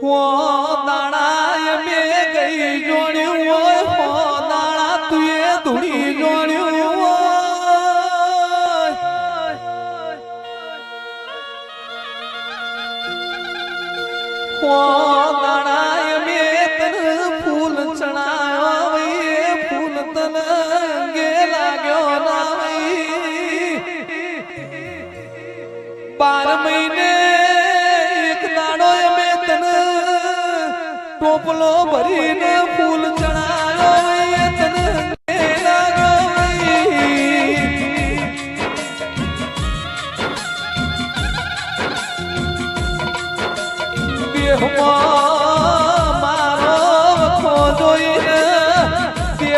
我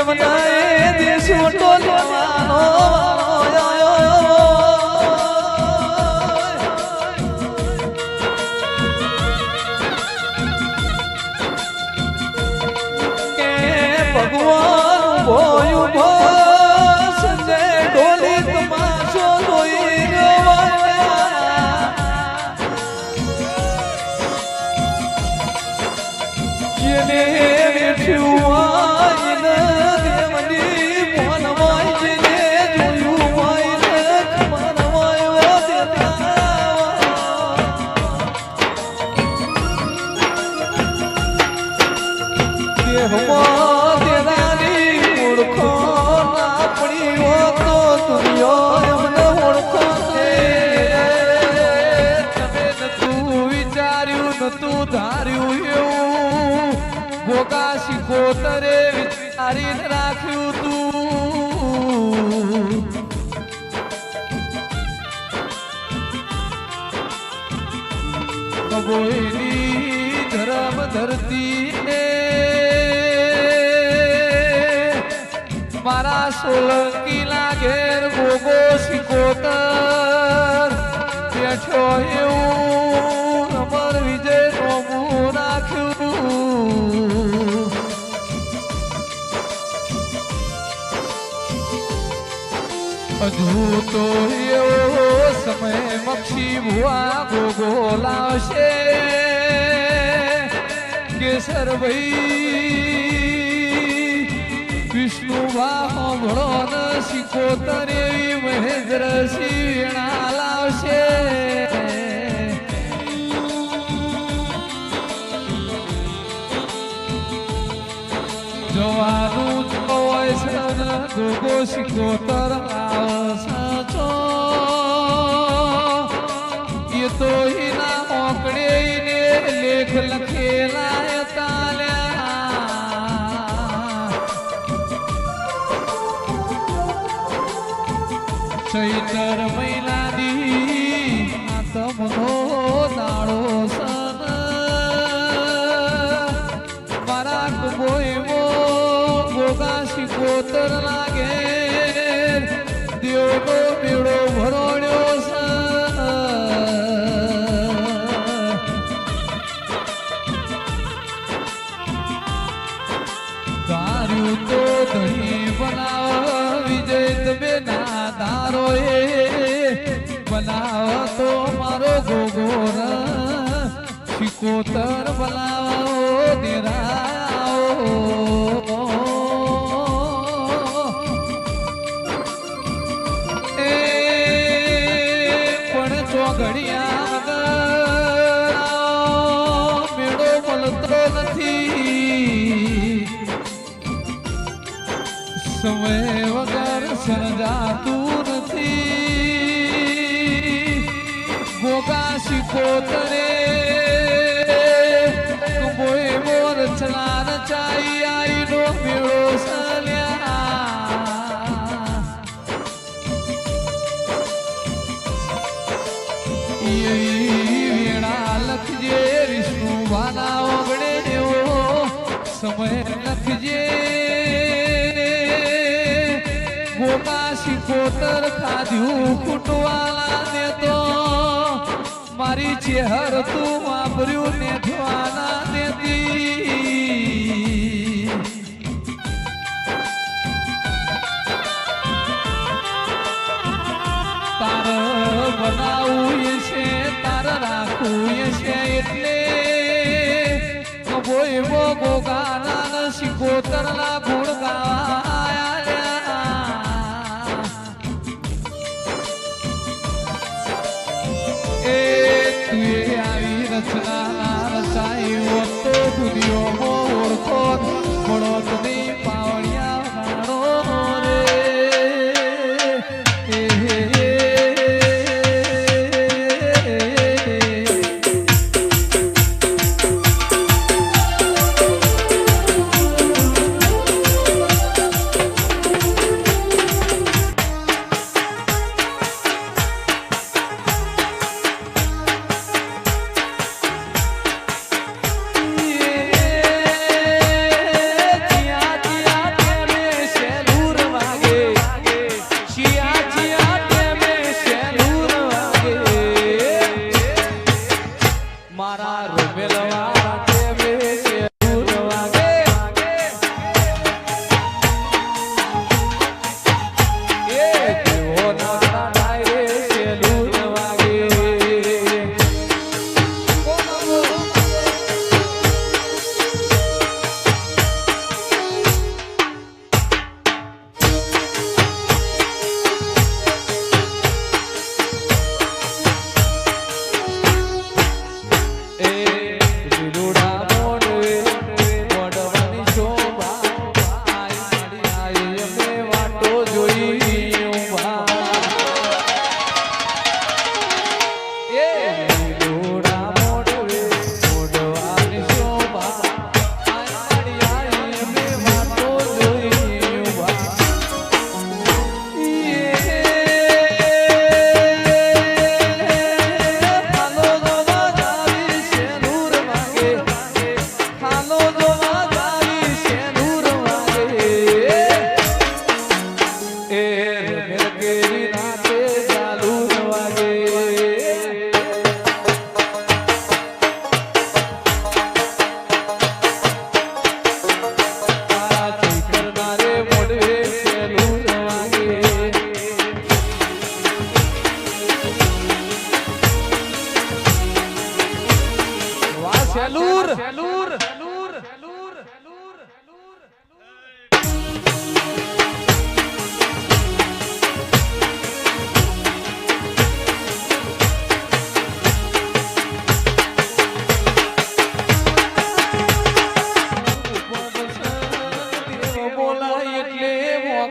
દેવના શીખોતરે વિચારીને રાખ્યું તું. કબોયની ધરમ ધરતી મારા સોલંકી લાગેર ગોગો શિકોતર. બેઠો એવું હજુ તો એવો ભુવા ગોગો લાવશે કેસર ભાઈ, વિષ્ણુ ભળો ન શીખોતર એવી મહેન્દ્ર સિંહ લાવશે. ગોગો શિકોતર આવસચો એ તો હિના મોકળે ને લેખ લખેલા તાલ્યા ચૈતર મહિનાની તમનો દાડો સન શિકોતર લાગે. પણ ચોઘડિયા વગર મેળો નથી. સમય વગર સર્જાતું નથી. ગોગા શીખો બોય ખોતર ખાધ્યું કુટવાલા ને તો. મારી ચેહર તું વાપર્યું ને ધ્વાના દેતી તાર બનાવું છે, તાર રાખવું છે એટલે. બોય મો ગોગાના શીખોતર લાભ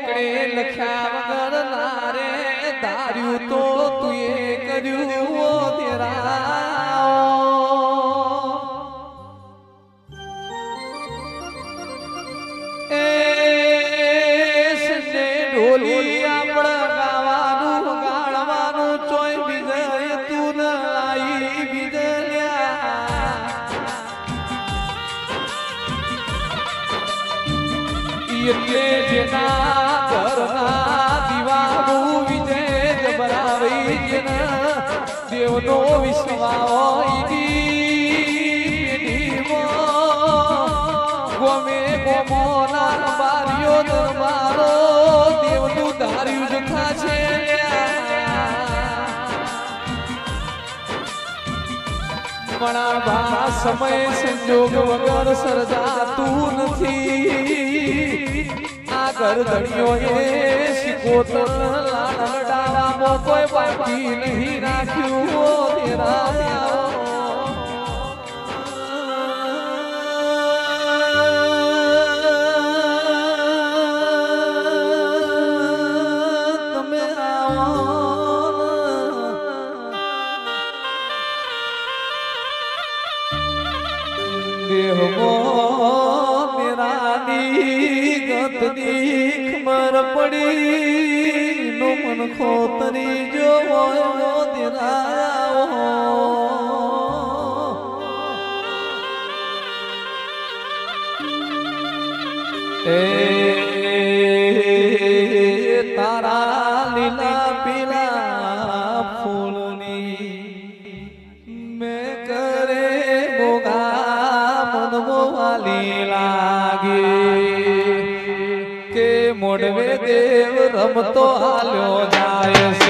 મોકળે લખ્યા ઘણા ભા સમય સંજોગ વગર સર્જાતું નથી. આ ગરદડીઓ એ શિકોતર લાડડામાં કોઈ બાકી નહીં રાખ્યું. તેરા ખોતરી જો એ તારા લીલા પીલા ફૂલની મેં કરે મોગા મનમોવા લાગી. કે મોડવે દેવ રમતો હાલ્યો Yes.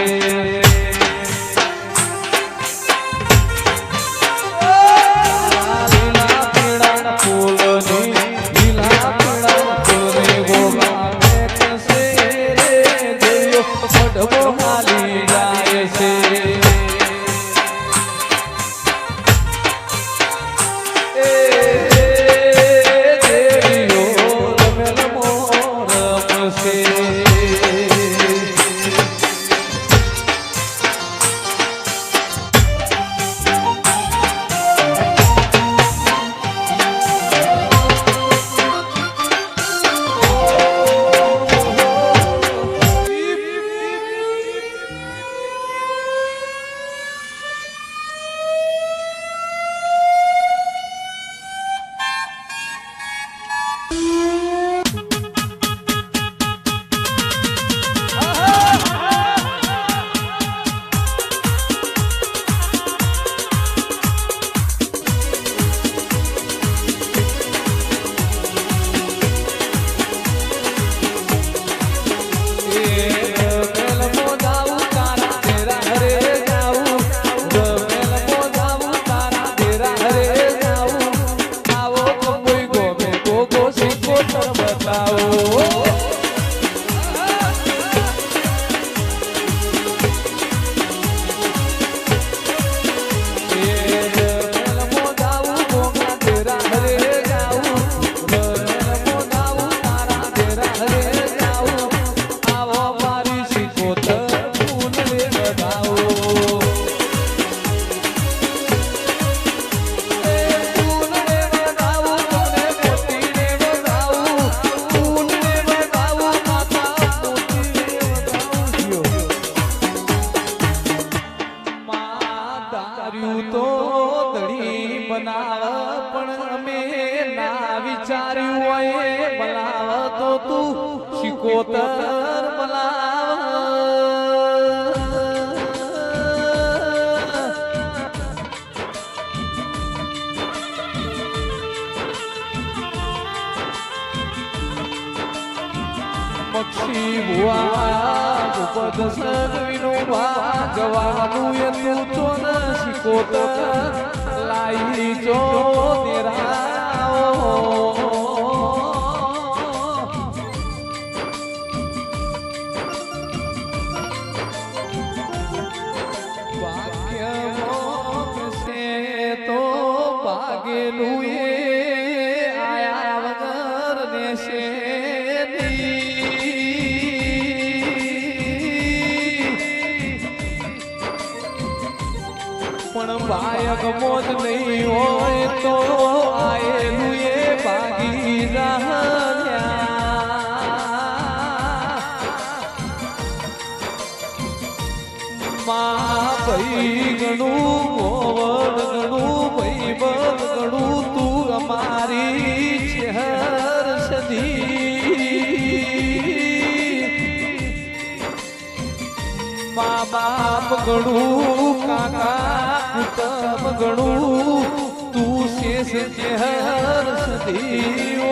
બાપ ગણું, કાકા કુટુંબ ગણું, તું શેષ ચહેર સદીઓ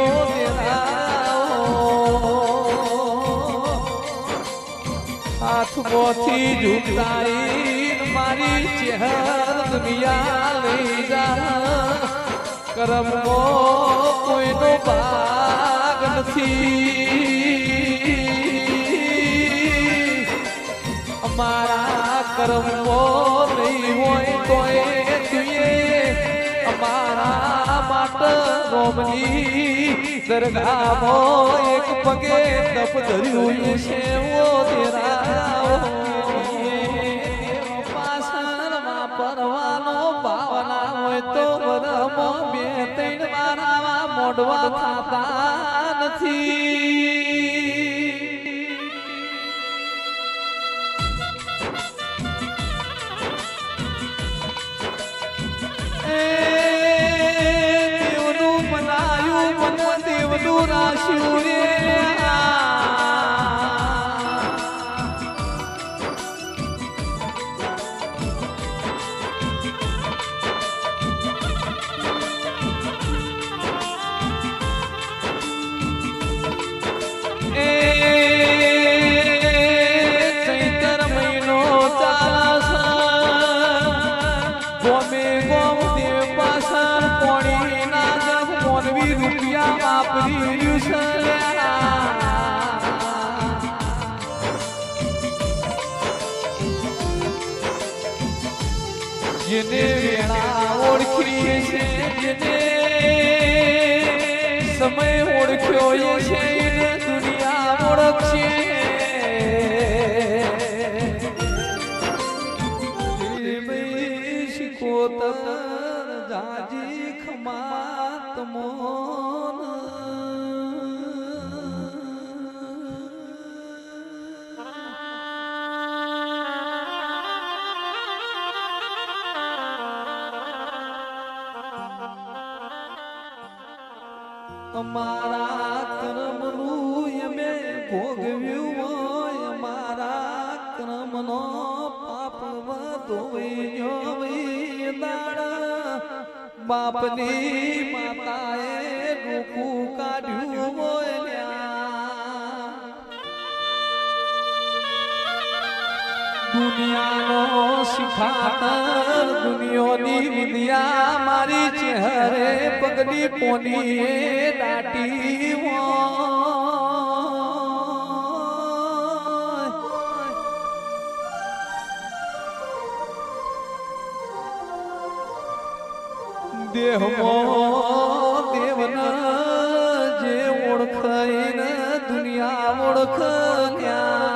હાથમાંથી ઝૂંટાઈ મારી ચહેર દુનિયા લઈ જા. કરમો કોઈનો ભાગ નથી. કર્મો નહીં હોય તો એ છીએ અમારા માટે રોમની દરગાહમાં એક પગે તપ ધર્યું છે ઓ તેરા પરવાનો ભાવના હોય તો વરમાં બે, ત્રણ મારામાં મોઢવા થતા નથી. 야, 시 노. એ છે એને દુનિયા ઓળખશે શિકોતર જાજી ખમાત બાપની માતાએ રૂપું કાઢ્યું હોય લ્યા. દુનિયાનો શિખાતર, દુનિયોની વિદ્યા મારી ચહેરે પગની પોની દાટી હોય દેહમાં દેવના જે ઓળખાઈને દુનિયા ઓળખ્યા મારી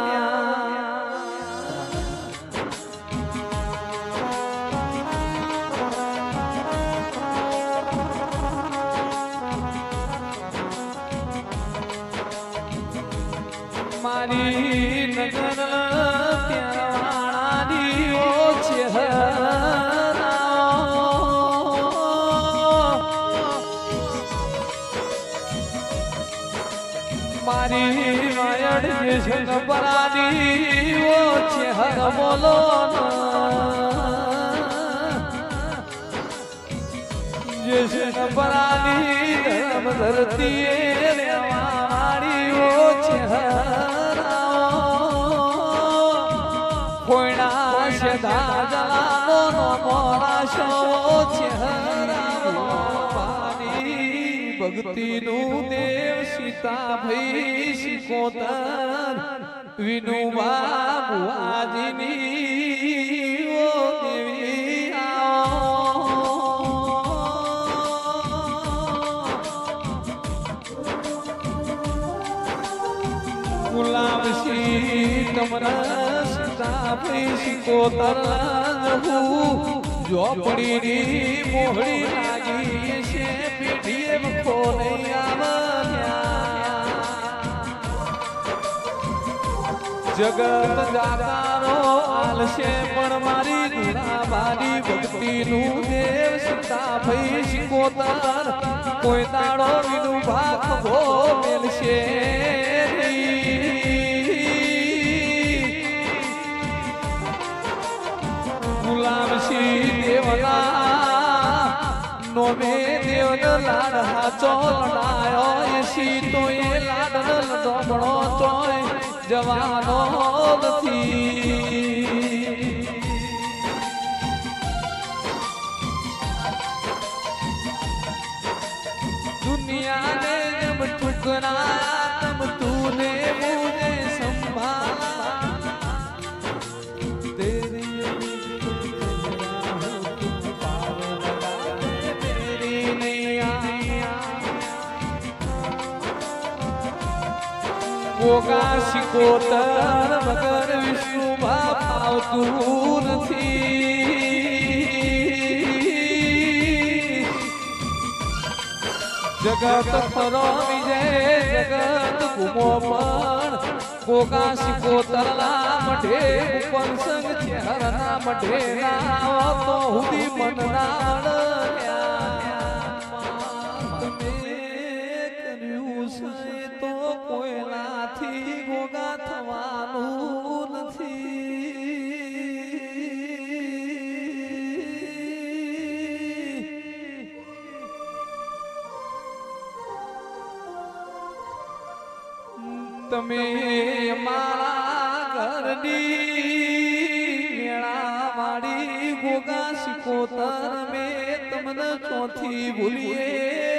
બોલો જે ધર્મ ધરતી મારી ઓ છે કોઈના છે દાદલાનો નો મોરા શો છે ભક્તિનું દેવ સીતા ભઈ શિકોતર વિનુબા બાબુઆજીની ઓ દેવી સી તમરા સીતા રહું મોહડી જગત જાતારો આલશે પણ મારી ગુણાબાની ભક્તિનું દેવ સીતા ભઈ શિકોતર. કોઈ દાડો વિનું ભાગ ભો મેલશે ગુલામસી દેવના નોમે દેવન લાડ હાચો લડાયો એસી તો એ લાડ લડોમણો ચોય જવાનો નથી. દુનિયાને જબ ઠુકરા તમ તુને ગોગા શિકોતર મગર વિષ્ણુમાં આવતું નથી. જગત ખરો વિજય, જગત કુમો પણ ગોગા શિકોતરના મઢે ઉપર સંગ ચહેરના મઢે ના તો મન ના ગોગા થવાનું નથી. તમે મારા ઘરની મેળા માડી ગોગા શિકોતર મેં તમને ચોથી ભૂલીએ.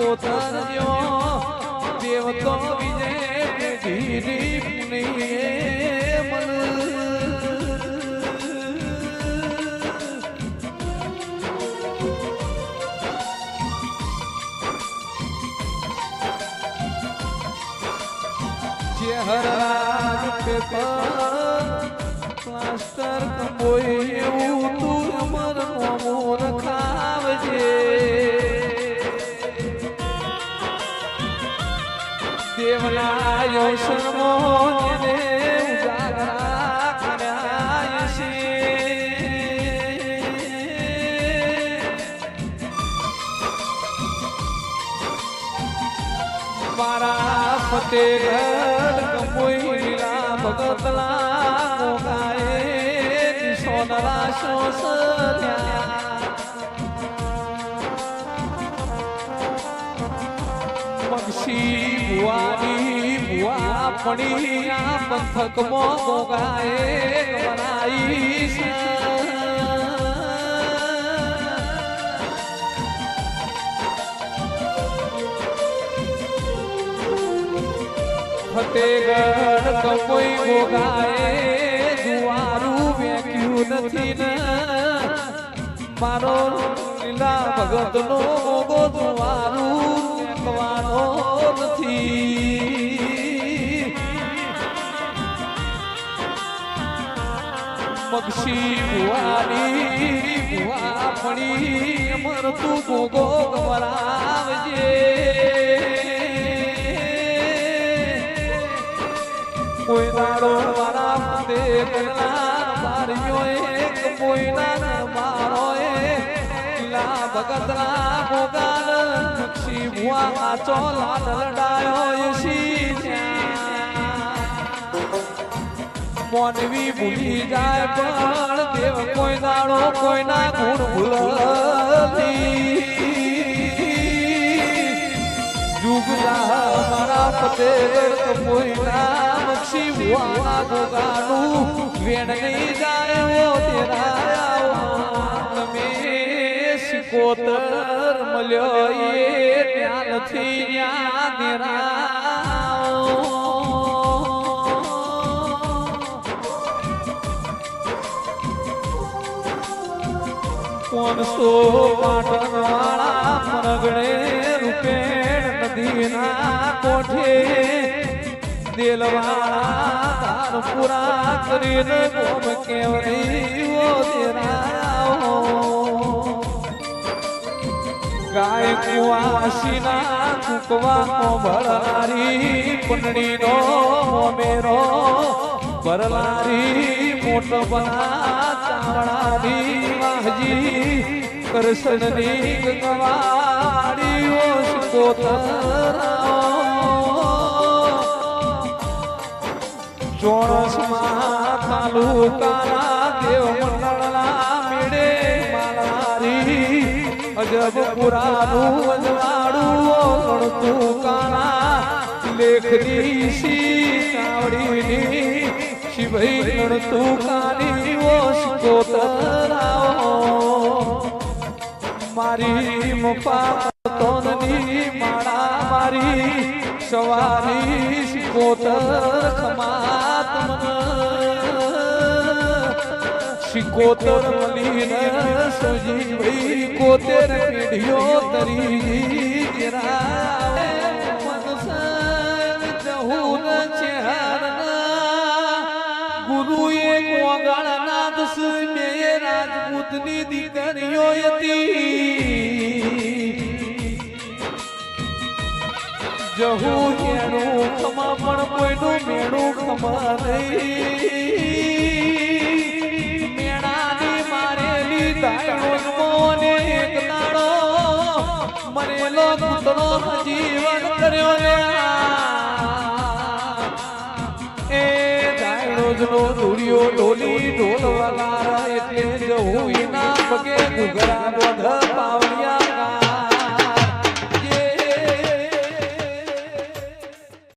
ભોગા શિકોતર જો દેવ તો વિજય પેઢી પુણે ફતેગઢ કંબોઈ લીલા ભગતલા ગોગાએ સોનરા શોસર્યા મગસી બુવાની બુવા પડી આ પંથક મો ગોગાએ ફતેગઢ કંબોઈ ગોગાએ જુવારું વેક્યું નથી ને. મારો લીલા ભગત નો વેકવાનો નથી. પક્ષી બુવાની બુવા પડી, અમર તું ગોગો ગણના બારીઓ એક કોઈના મારો કિલ્લા ભગતના ભોગાલ પક્ષી ભુઆ કાચો લાલ લડાયો યશી મોનવી ભૂલી જાય પણ દેવ કોઈ દાડો કોઈના ગુણ ભૂલતી જુગલા મારા ફતે કોઈના મક્ષી ભુવાના ગોગાનું વેણ નહીં જાય ઓ તેરા તમે મળ્યો પાટણવાળા મરગણે રૂપેણ નદીના કોઠે દેલવાળા તારપુરા કરીને ગોમ કેવરી ઓ દેરાઓ. ગાય કુવાસીના કુકવા કોભળારી પંડણીનો મોમેરો, ભરલારી મોટો બના ચામડાની વાહજી કરશનની ગંગવાડી ઓ ચોરસમાં તાલુકાના દેવ મંડળના મેળે માલારી અજબ પુરાનું અજવાડું ગણતું કાના લેખની સી ચાવડીની શિવઈ ગણતું કાની ઓ સિકોતરાઓ મારી મફા તોનની માળા મારી સવારી શિકોતર ખમાત શિકોતર મલીન સોજી ભાઈ કોતેર પેઢીઓ તરી જરા જહુ એનું ખમા પણ કોઈનું મેળું ખમા નહીં મેળાની મારેલી દાયણો મોને એક દાડો મરેલો કૂતરો જીવન કર્યો રે એ દાયણો ધૂળિયો ઢોલી ઢોલ વગાર એટલે જવું એના પગે ઘુઘરા પાવડી.